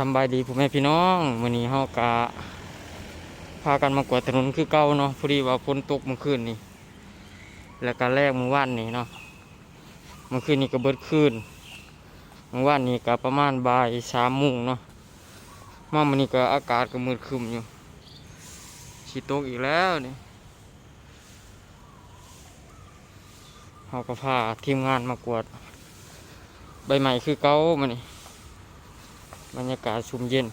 สำบายดีพ่อแม่พี่น้องมื้อนี้เฮากะพากันมากวาดถนนคือเก่าเนาะพอดีว่าฝนตกเมื่อคืนนี้แล้วก็แรกเมื่อวานนี้เนาะเมื่อคืนนี้ก็เบิดคืนเมื่อวานนี้ก็ประมาณบ่ายสามโมงเนาะมามื้อนี้ก็อากาศก็มืดครึ้มอยู่สิตกอีกแล้วนี่เฮาก็พาทีมงานมากวาดใบใหม่คือเก่ามื้อนี้ บรรยากาศชุ่มเย็น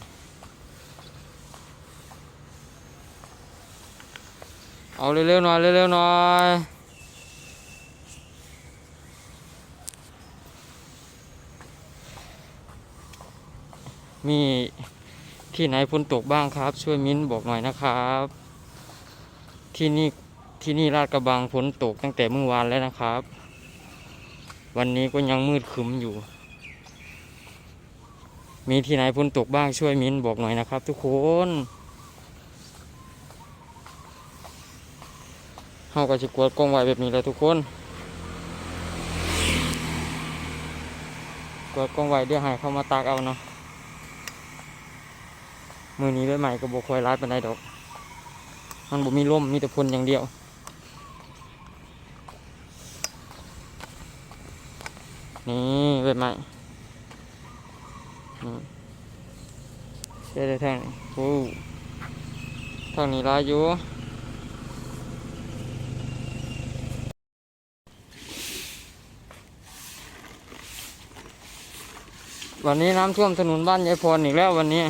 เอาเร็วๆหน่อยเร็วๆหน่อยมีที่ไหนฝนตกบ้างครับ ช่วยมิ้นบอกหน่อยนะครับ ที่นี่ที่นี่ลาดกระบังฝนตกตั้งแต่เมื่อวานแล้วนะครับ วันนี้ก็ยังมืดครึ้มอยู่ มีที่ไหนฝนตกบ้างช่วยมิ้นบอกหน่อยนะครับ ทุกคนเฮาก็จะกวดกล้องไว้แบบนี้แหละทุกคนกวดกล้องไว้เดี๋ยวให้เขามาตากเอาเนาะมือนี้ด้วยใหม่ก็บคอยร้ายปานใดดอก มันบ่มีลมมีแต่พลอย่างเดียวนี่ด้วยใหม่ เดี๋ยวทางนี้โอ้ทางนี้ลายอยู่วันนี้น้ำท่วมถนนบ้านยายพรอีกแล้ววันนี้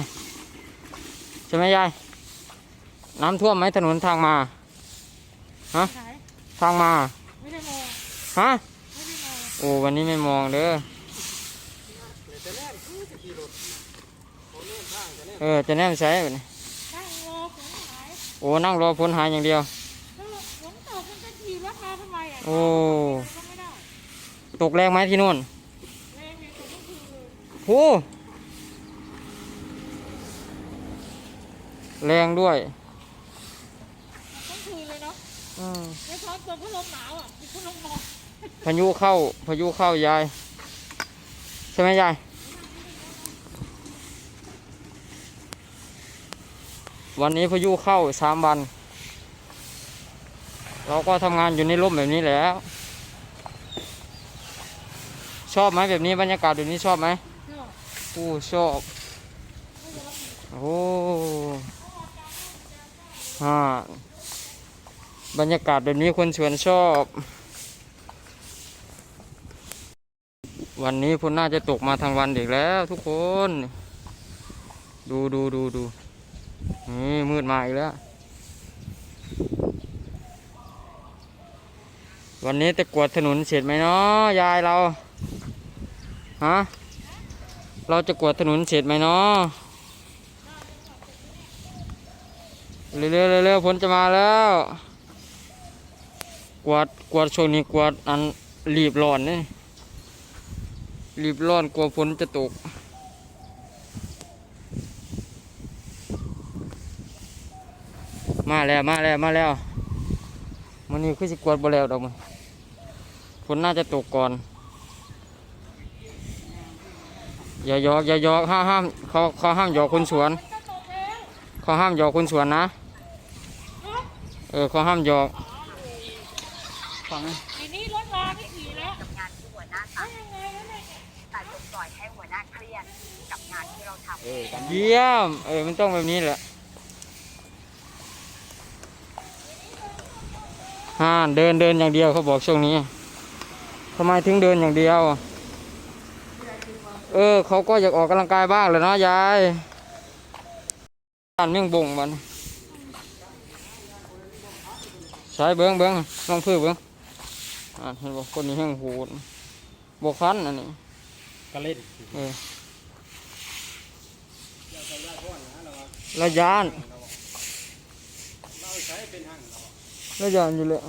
ใช่ไหมยายน้ำท่วมไหมถนนทางมาไหนทางมาไม่ได้มองฮะไม่ได้มองโอ้ วันนี้ไม่มองเด้อเออจะแนมใช้บัดนี้นั่งรอฝนหายโอ้นั่งรอฝนหายอย่างเดียว แล้วฝนตกมันจะขี่รถมาทำไมอะโอ้ ก็ไม่ได้ตกแรงไหมที่นู่นแรงเนี่ยตกเมื่อคืนเลยโอ้แรงด้วยทั้งคืนเลยเนาะอืมไม่พร้อมตัวพัดลมหนาวอะพัดลมนอนพายุเข้าพายุเข้ายาย ใช่ไหมยาย วันนี้พายุเข้าสามวัน เราก็ทำงานอยู่ในร่มแบบนี้แล้ว ชอบไหมแบบนี้บรรยากาศแบบนี้ชอบไหมก็โอ้ชอบ โอ้ฮะบรรยากาศแบบนี้คนชวนชอบ วันนี้ฝนน่าจะตกมาทางวันอีกแล้วทุกคน ดูดูดูดู นี่มืดมาอีกแล้ว วันนี้จะกวดถนนเสร็จไหมเนาะยายเราฮะเราจะกวดถนนเสร็จไหมเนาะเร็วๆเร็วๆฝนจะมาแล้ว กวดกวดช่วงนี้กวดอันรีบร้อนนี่รีบร้อนกลัวฝนจะตก มาแล้วมาแล้วมาแล้วมันนี้คือสิกวาดบ่แล้วดอกมันฝนน่าจะตกก่อน อย่าหยอกอย่าหยอกห้ามห้ามเขาเขาห้ามหยอกคนสวนมันจะตกแล้วเขาห้ามหยอกคนสวนนะ เออเขาห้ามหยอกฟังนะทีนี้รถมาไม่ขี่แล้วกับงานที่หัวหน้าแล้สั่วงยังไงแล้วเนี่ยแต่จงปล่อยให้หัวหน้าเครียดกับงานที่เราทำเยี่ยม เออมันต้องแบบนี้แหละ ฮ่าเดินเดินอย่างเดียวเขาบอกช่วงนี้ทำไมถึงเดินอย่างเดียว เออ เขาก็อยากออกกำลังกายบ้างเลยเนาะยายอันเมี่ยงบ่งมันใช้เบิ้งเบิ้งน้องพื้นเบิ้งอ่าเห็นบอกคนนี้แห้งโหดบกคันอันนี้ก็เล่นเออแล้วยานเราใช้เป็นห้างเรา 那家伙了